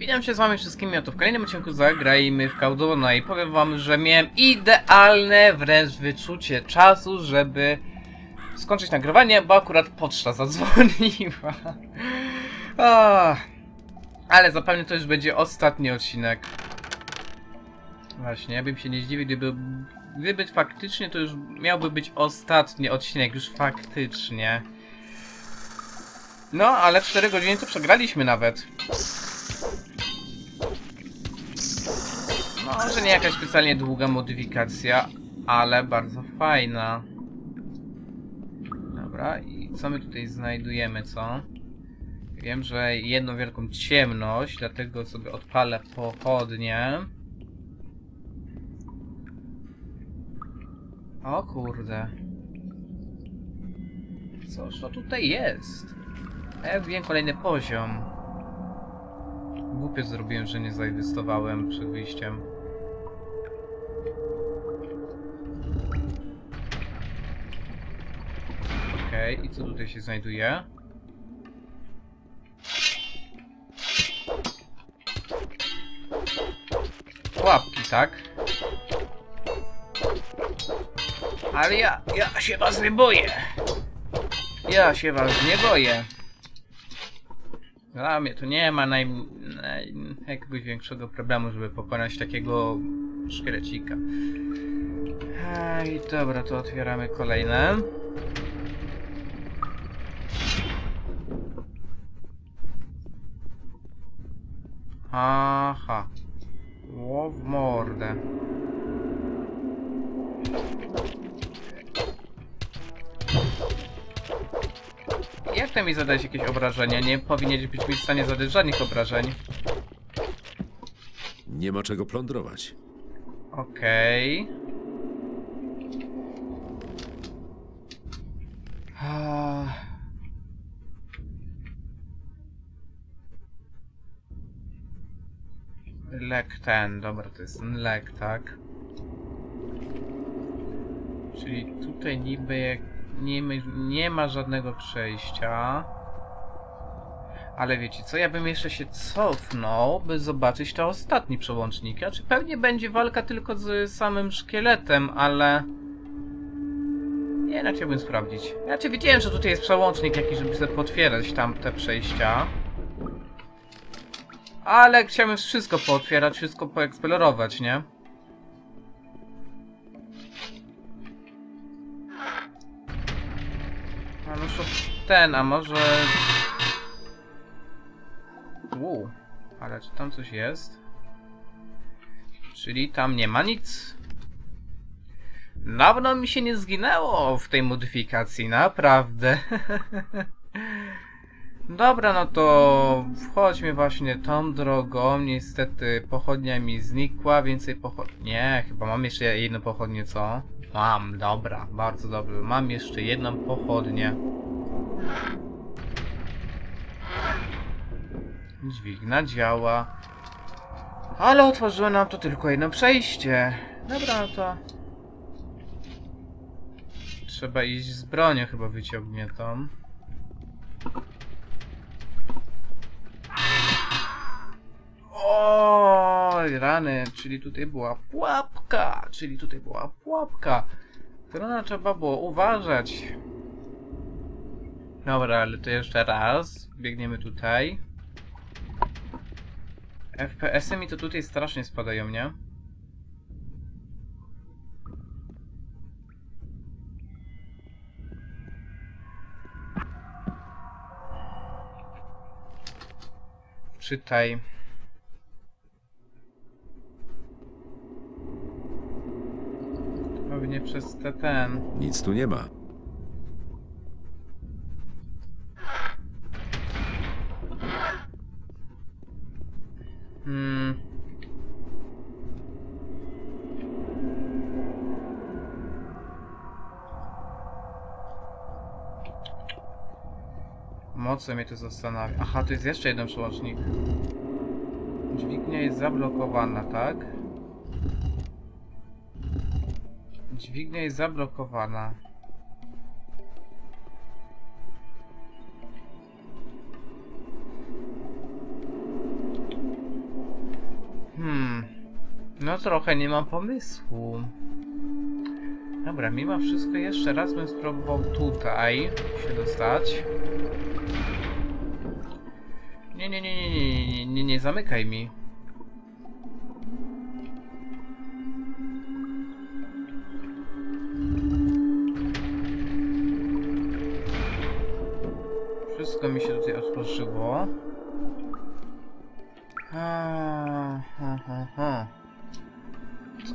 Witam się z wami wszystkimi, oto w kolejnym odcinku zagrajmy w Caldona i powiem wam, że miałem idealne wręcz wyczucie czasu, żeby skończyć nagrywanie, bo akurat poczta zadzwoniła. Ah. Ale zapewne to już będzie ostatni odcinek. Właśnie, ja bym się nie zdziwił, gdyby, gdyby faktycznie to już miałby być ostatni odcinek, już faktycznie. No, ale 4 godziny to przegraliśmy nawet. Może nie jakaś specjalnie długa modyfikacja, ale bardzo fajna. Dobra, i co my tutaj znajdujemy, co? Wiem, że jedną wielką ciemność, dlatego sobie odpalę pochodnie. O kurde. Coż to tutaj jest? A ja wiem kolejny poziom. Głupio zrobiłem, że nie zainwestowałem przed wyjściem. Okej, okay, i co tutaj się znajduje? Łapki, tak? Ale ja, ja się was nie boję. Ja się was nie boję. Dla mnie to nie ma naj, naj, jakiegoś większego problemu, żeby pokonać takiego szkielecika. I dobra, to otwieramy kolejne. Aha. Ło w mordę. Jak to mi zadać jakieś obrażenia? Nie powinieneś być mi w stanie zadać żadnych obrażeń. Nie ma czego plądrować. Okej. Ah. Lek ten, dobra, to jest lek, tak? Czyli tutaj niby jak nie, nie ma żadnego przejścia. Ale wiecie co, ja bym jeszcze się cofnął, by zobaczyć te ostatnie przełączniki. Znaczy pewnie będzie walka tylko z samym szkieletem, ale... Nie, na chciałbym sprawdzić. Znaczy wiedziałem, że tutaj jest przełącznik jakiś, żeby sobie potwierdzać tam te przejścia. Ale chciałbym wszystko pootwierać, wszystko poeksplorować, nie? A no to ten, a może... Uuu, ale czy tam coś jest? Czyli tam nie ma nic. Dawno mi się nie zginęło w tej modyfikacji, naprawdę. Dobra, no to wchodźmy właśnie tą drogą. Niestety pochodnia mi znikła, więcej pochodni... Nie, chyba mam jeszcze jedną pochodnię, co? Mam, dobra, bardzo dobrze. Mam jeszcze jedną pochodnię. Dźwigna działa. Ale otworzyło nam to tylko jedno przejście. Dobra, no to... Trzeba iść z bronią chyba wyciągniętą. O, rany, czyli tutaj była pułapka, czyli tutaj była pułapka. Którą trzeba było uważać. Dobra, ale to jeszcze raz. Biegniemy tutaj. FPS-y mi to tutaj strasznie spadają, nie? Czytaj. Pewnie przez te ten. Nic tu nie ma. Hmm. Mocno mnie to zastanawia. Aha, to jest jeszcze jeden przełącznik. Dźwignia jest zablokowana, tak? Dźwignia jest zablokowana. Hmm. No trochę nie mam pomysłu. Dobra, mimo wszystko jeszcze raz bym spróbował tutaj się dostać. Nie, nie, nie, nie, nie, nie, nie, nie, nie zamykaj mi.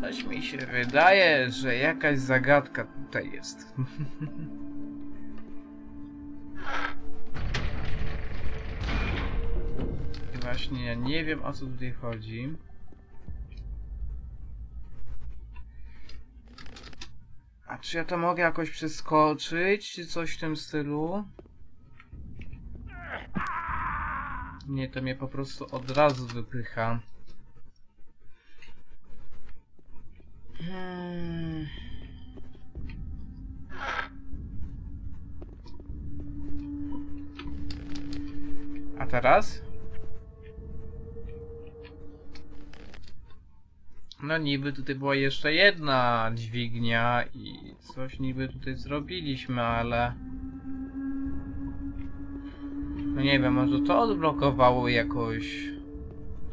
Coś mi się wydaje, że jakaś zagadka tutaj jest. Właśnie ja nie wiem o co tutaj chodzi. A czy ja to mogę jakoś przeskoczyć, czy coś w tym stylu? Nie, to mnie po prostu od razu wypycha. Hmm. A teraz? No niby tutaj była jeszcze jedna dźwignia i coś niby tutaj zrobiliśmy, ale... No nie wiem, może to odblokowało jakoś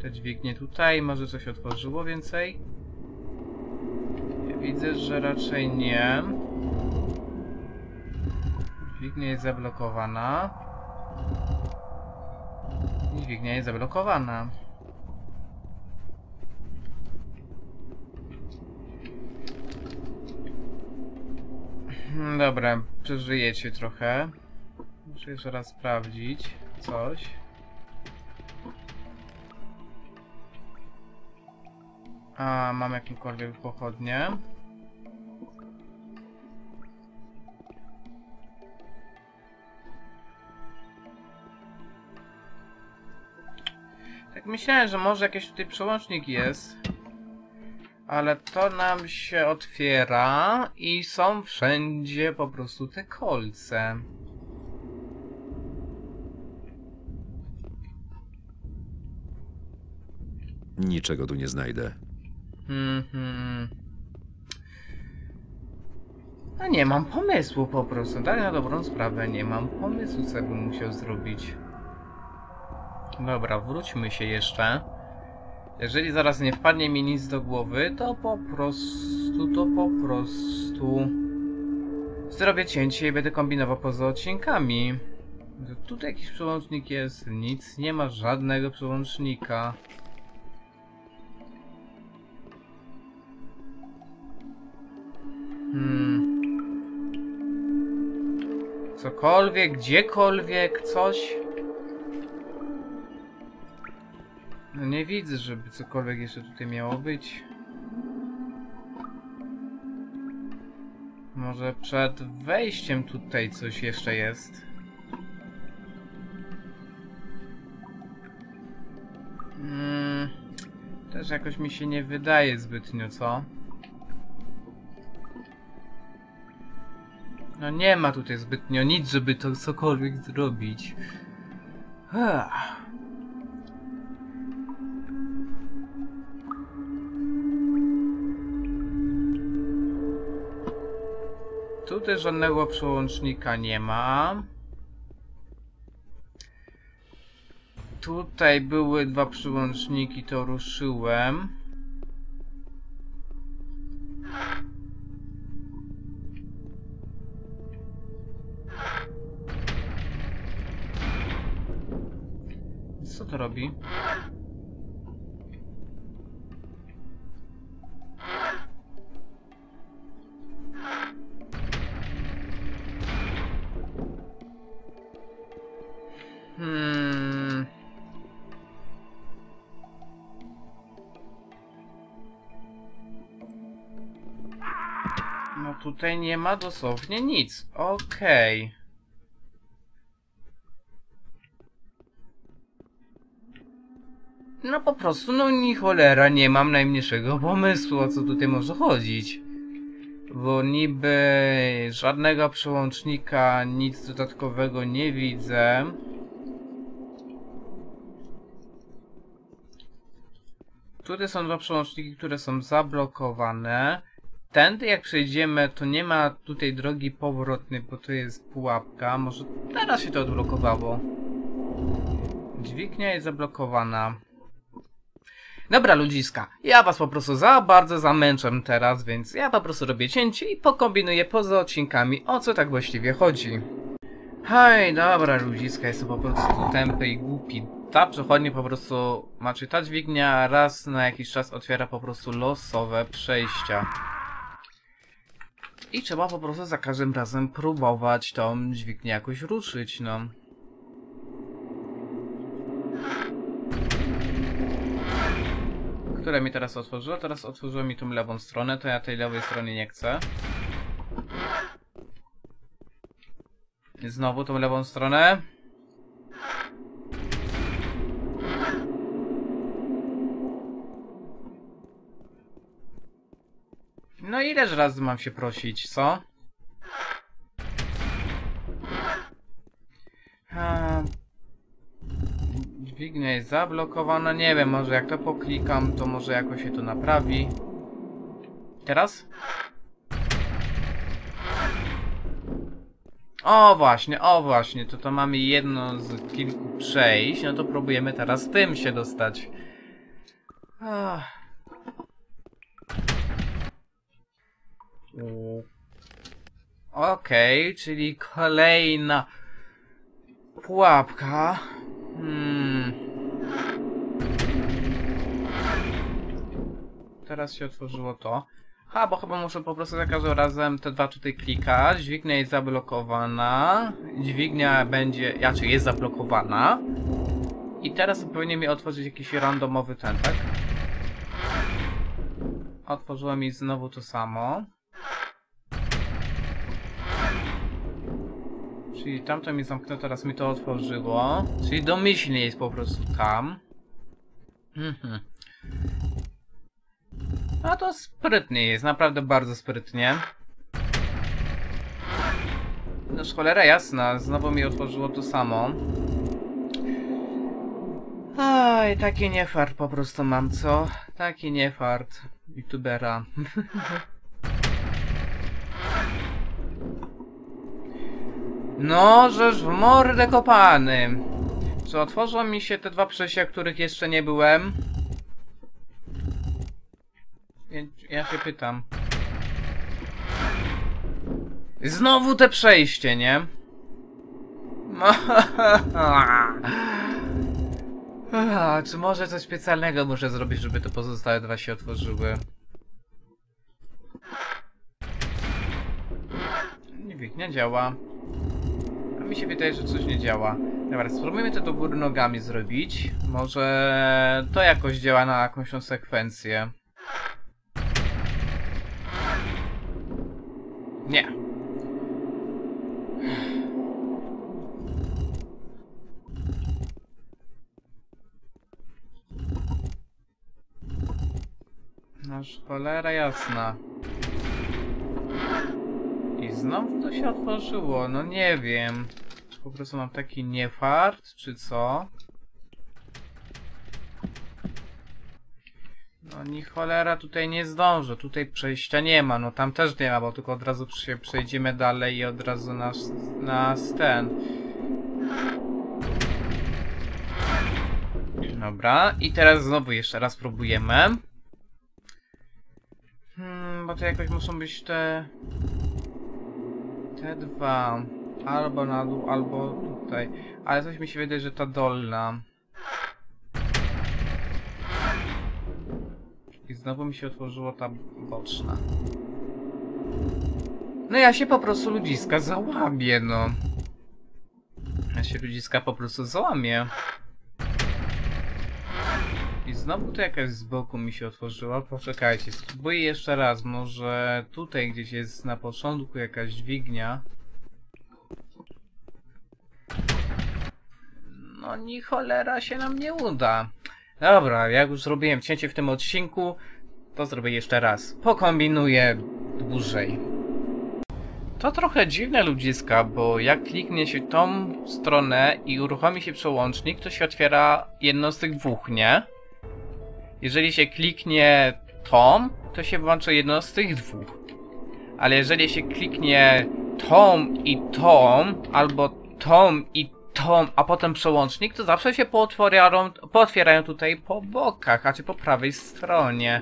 te dźwignie tutaj, może coś otworzyło więcej? Ja widzę, że raczej nie. Dźwignia jest zablokowana. Dźwignia jest zablokowana. Hmm, Dobra, przeżyjecie trochę. Muszę jeszcze raz sprawdzić coś. A, mam jakiekolwiek pochodnie. Tak myślałem, że może jakiś tutaj przełącznik jest. Ale to nam się otwiera i są wszędzie po prostu te kolce. Niczego tu nie znajdę. Mhm. No nie mam pomysłu po prostu. Tak na dobrą sprawę nie mam pomysłu, co bym musiał zrobić. Dobra, wróćmy się jeszcze. Jeżeli zaraz nie wpadnie mi nic do głowy, to po prostu, to po prostu... Zrobię cięcie i będę kombinował poza odcinkami. Tutaj jakiś przełącznik jest, nic, nie ma żadnego przełącznika. Hmm. Cokolwiek, gdziekolwiek, coś. No nie widzę, żeby cokolwiek jeszcze tutaj miało być. Może przed wejściem tutaj coś jeszcze jest. Hmm. Też jakoś mi się nie wydaje zbytnio, co? No nie ma tutaj zbytnio nic, żeby to cokolwiek zrobić. Tutaj żadnego przełącznika nie ma. Tutaj były dwa przełączniki, to ruszyłem. To robi? Hmm. No tutaj nie ma dosłownie nic. Okej. No po prostu, no ni cholera, nie mam najmniejszego pomysłu, o co tutaj może chodzić. Bo niby żadnego przełącznika, nic dodatkowego nie widzę. Tutaj są dwa przełączniki, które są zablokowane. Tędy jak przejdziemy, to nie ma tutaj drogi powrotnej, bo to jest pułapka. Może teraz się to odblokowało. Dźwignia jest zablokowana. Dobra ludziska, ja was po prostu za bardzo zamęczę teraz, więc ja po prostu robię cięcie i pokombinuję poza odcinkami, o co tak właściwie chodzi. Hej, dobra ludziska, jestem po prostu tępy i głupi. Ta przechodnia po prostu, znaczy ta dźwignia raz na jakiś czas otwiera po prostu losowe przejścia. I trzeba po prostu za każdym razem próbować tą dźwignię jakoś ruszyć, no. Które mi teraz otworzyło? Teraz otworzyło mi tą lewą stronę, to ja tej lewej stronie nie chcę. Znowu tą lewą stronę. No ileż razy mam się prosić, co? A... Dźwignia jest zablokowana, nie wiem, może jak to poklikam, to może jakoś się to naprawi. Teraz? O właśnie, o właśnie, to to mamy jedno z kilku przejść, no to próbujemy teraz tym się dostać. Ach. Okej, czyli kolejna pułapka. Hmm. Teraz się otworzyło to. Ha, bo chyba muszę po prostu za każdym razem te dwa tutaj klikać. Dźwignia jest zablokowana. Dźwignia będzie, znaczy jest zablokowana. I teraz powinien mi otworzyć jakiś randomowy ten, tak? Otworzyło mi znowu to samo. Czyli tamto mi zamknęło, teraz mi to otworzyło. Czyli domyślnie jest po prostu tam. Mhm. No to sprytnie jest, naprawdę bardzo sprytnie. Noż cholera jasna, znowu mi otworzyło to samo. Oj, taki niefart po prostu mam, co? Taki niefart youtubera. No, żeż w mordę kopany. Czy otworzą mi się te dwa przejścia, których jeszcze nie byłem? Ja, ja się pytam. Znowu te przejście, nie? Czy może coś specjalnego muszę zrobić, żeby te pozostałe dwa się otworzyły? Nie, nie działa. Mi się wydaje, że coś nie działa. Dobra, spróbujmy to do góry nogami zrobić. Może to jakoś działa na jakąś sekwencję. Nie. Noż cholera jasna. I znowu to się otworzyło, no nie wiem. Po prostu mam taki niefart, czy co? No ni cholera tutaj nie zdążę, tutaj przejścia nie ma, no tam też nie ma, bo tylko od razu się przejdziemy dalej i od razu nas, nas ten. Dobra, i teraz znowu jeszcze raz próbujemy. Hmm, bo to jakoś muszą być te... Te dwa. Albo na dół, albo tutaj. Ale coś mi się wydaje, że ta dolna. I znowu mi się otworzyła ta boczna. No ja się po prostu ludziska załamię, no. Ja się ludziska po prostu załamię. I znowu to jakaś z boku mi się otworzyła. Poczekajcie, spróbuję jeszcze raz. Może tutaj gdzieś jest na początku jakaś dźwignia. No ni cholera się nam nie uda. Dobra, jak już zrobiłem cięcie w tym odcinku, to zrobię jeszcze raz. Pokombinuję dłużej. To trochę dziwne ludziska, bo jak kliknie się tą stronę i uruchomi się przełącznik, to się otwiera jedno z tych dwóch, nie? jeżeli się kliknie Tom, to się włącza jedno z tych dwóch. Ale jeżeli się kliknie Tom i Tom, albo Tom i Tom, a potem przełącznik, to zawsze się pootwierają, pootwierają tutaj po bokach, a czy po prawej stronie.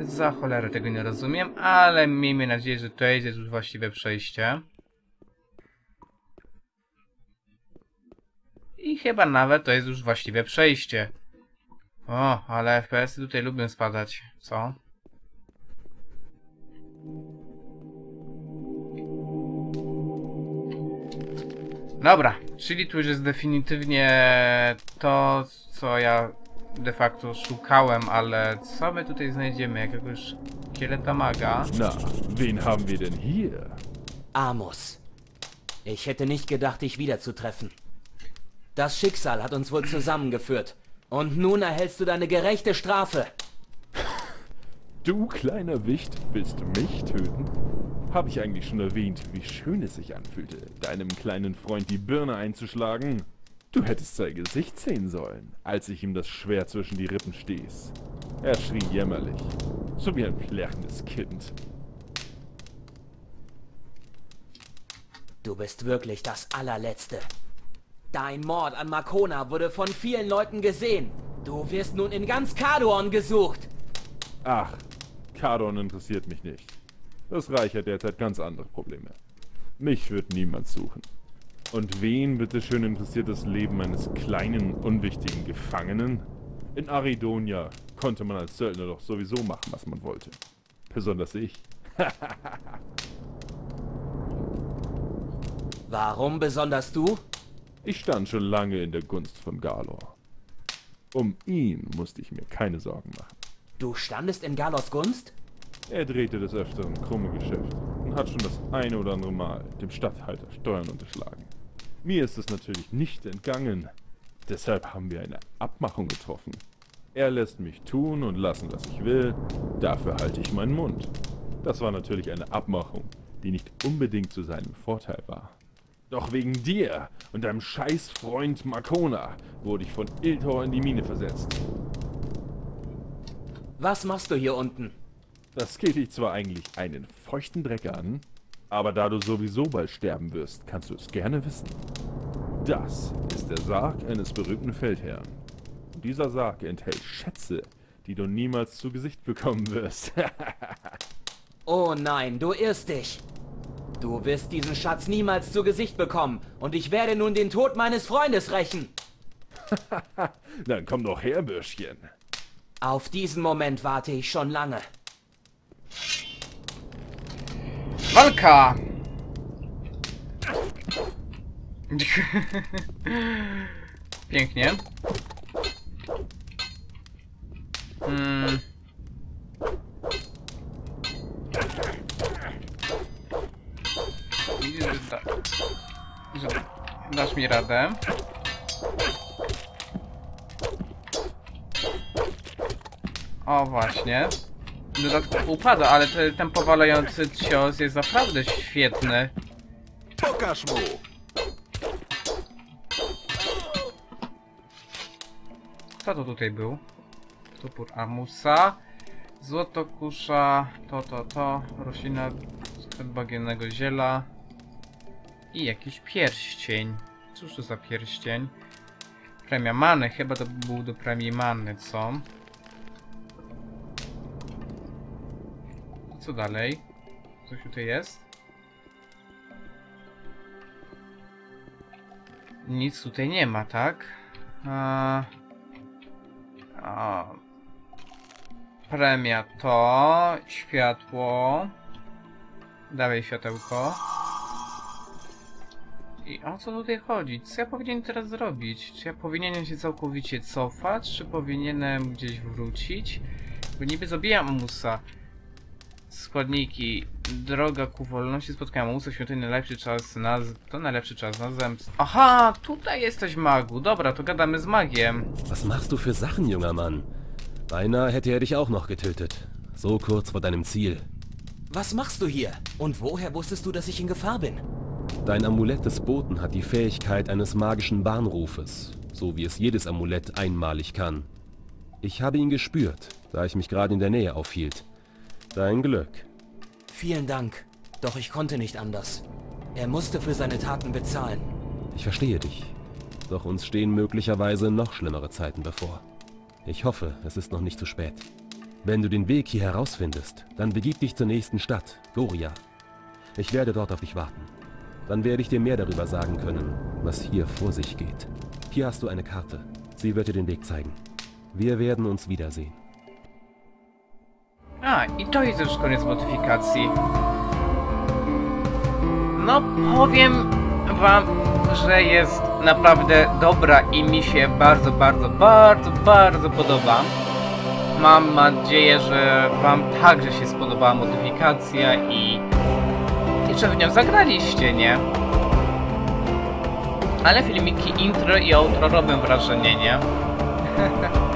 Za cholerę tego nie rozumiem, ale miejmy nadzieję, że to jest już właściwe przejście. I chyba nawet to jest już właściwe przejście. O, ale FPS-y tutaj lubią spadać, co? Dobra, czyli tu już jest definitywnie to, co ja de facto szukałem, ale co my tutaj znajdziemy? Jakiegoś kieleta maga? Na, wen haben wir denn hier? Amos. Ich hätte nicht gedacht, dich wiederzutreffen. Das Schicksal hat uns wohl zusammengeführt. Und nun erhältst du deine gerechte Strafe. Du kleiner Wicht, willst du mich töten? Habe ich eigentlich schon erwähnt, wie schön es sich anfühlte, deinem kleinen Freund die Birne einzuschlagen? Du hättest sein Gesicht sehen sollen, als ich ihm das Schwert zwischen die Rippen stieß. Er schrie jämmerlich, so wie ein plärrendes Kind. Du bist wirklich das allerletzte. Dein Mord an Makona wurde von vielen Leuten gesehen. Du wirst nun in ganz Kaduon gesucht. Ach, Kardon interessiert mich nicht. Das Reich hat derzeit ganz andere Probleme. Mich wird niemand suchen. Und wen bitteschön interessiert das Leben eines kleinen, unwichtigen Gefangenen? In Aridonia konnte man als Söldner doch sowieso machen, was man wollte. Besonders ich. Warum besonders du? Ich stand schon lange in der Gunst von Galor. Um ihn musste ich mir keine Sorgen machen. Du standest in Galos Gunst? Er drehte des Öfteren krumme Geschäfte und hat schon das eine oder andere Mal dem Statthalter Steuern unterschlagen. Mir ist es natürlich nicht entgangen. Deshalb haben wir eine Abmachung getroffen. Er lässt mich tun und lassen, was ich will. Dafür halte ich meinen Mund. Das war natürlich eine Abmachung, die nicht unbedingt zu seinem Vorteil war. Doch wegen dir und deinem Scheißfreund Makona wurde ich von Iltor in die Mine versetzt. Was machst du hier unten? Das geht dich zwar eigentlich einen feuchten Dreck an, aber da du sowieso bald sterben wirst, kannst du es gerne wissen. Das ist der Sarg eines berühmten Feldherrn. Dieser Sarg enthält Schätze, die du niemals zu Gesicht bekommen wirst. Oh nein, du irrst dich. Du wirst diesen Schatz niemals zu Gesicht bekommen und ich werde nun den Tod meines Freundes rächen. Dann komm doch her, Bürschchen. Auf diesen Moment warte ich schon lange. Walka! Pięknie. Mm. Widzisz, że, da, że dasz mi radę. O właśnie. Dodatkowo upada, ale te, ten powalający cios jest naprawdę świetny. Pokaż mu! Kto to tutaj był? Topór Amusa. Złotokusza. To, to, to. Roślina z bagiennego ziela. I jakiś pierścień. Cóż to za pierścień? Premia many. Chyba to był do premii many, co? Co dalej? Coś tutaj jest? Nic tutaj nie ma, tak? A... A... Premia to... Światło... Dawaj światełko. I o co tutaj chodzi? Co ja powinienem teraz zrobić? Czy ja powinienem się całkowicie cofać? Czy powinienem gdzieś wrócić? Bo niby zabijam Amusa. Składniki. Droga ku wolności spotkałem Amusa świątyni najlepszy czas na... To najlepszy czas na zemst. Aha! Tutaj jesteś magu. Dobra, to gadamy z magiem. Was machst du für Sachen, junger Mann? Beinahe hätte er dich auch noch getötet. So kurz vor deinem Ziel. Was machst du hier? Und woher wusstest du, dass ich in Gefahr bin? Dein Amulett des Boten hat die Fähigkeit eines magischen Bahnrufes, so wie es jedes Amulett einmalig kann. Ich habe ihn gespürt, da ich mich gerade in der Nähe aufhielt. Dein Glück. Vielen Dank. Doch ich konnte nicht anders. Er musste für seine Taten bezahlen. Ich verstehe dich. Doch uns stehen möglicherweise noch schlimmere Zeiten bevor. Ich hoffe, es ist noch nicht zu spät. Wenn du den Weg hier herausfindest, dann begib dich zur nächsten Stadt, Goria. Ich werde dort auf dich warten. Dann werde ich dir mehr darüber sagen können, was hier vor sich geht. Hier hast du eine Karte. Sie wird dir den Weg zeigen. Wir werden uns wiedersehen. A, i to jest już koniec modyfikacji. No, powiem wam, że jest naprawdę dobra i mi się bardzo, bardzo, bardzo, bardzo podoba. Mam nadzieję, że wam także się spodobała modyfikacja i... że w nią zagraliście, nie? Ale filmiki intro i outro robią wrażenie, nie?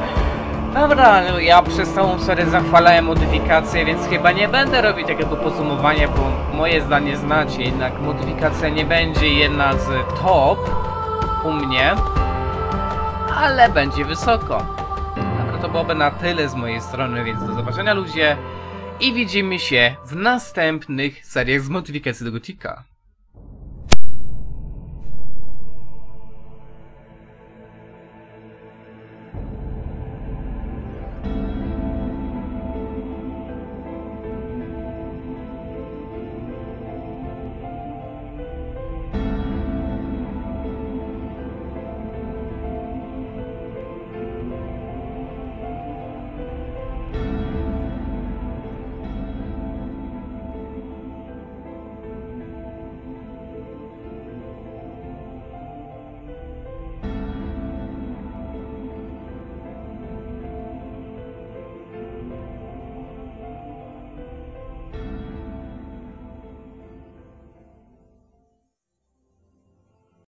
Dobra, no ja przez całą serię zachwalałem modyfikacje, więc chyba nie będę robić takiego podsumowania, bo moje zdanie znacie, jednak modyfikacja nie będzie jedna z top u mnie, ale będzie wysoko. Dobra, to byłoby na tyle z mojej strony, więc do zobaczenia ludzie i widzimy się w następnych seriach z modyfikacji do Gotika.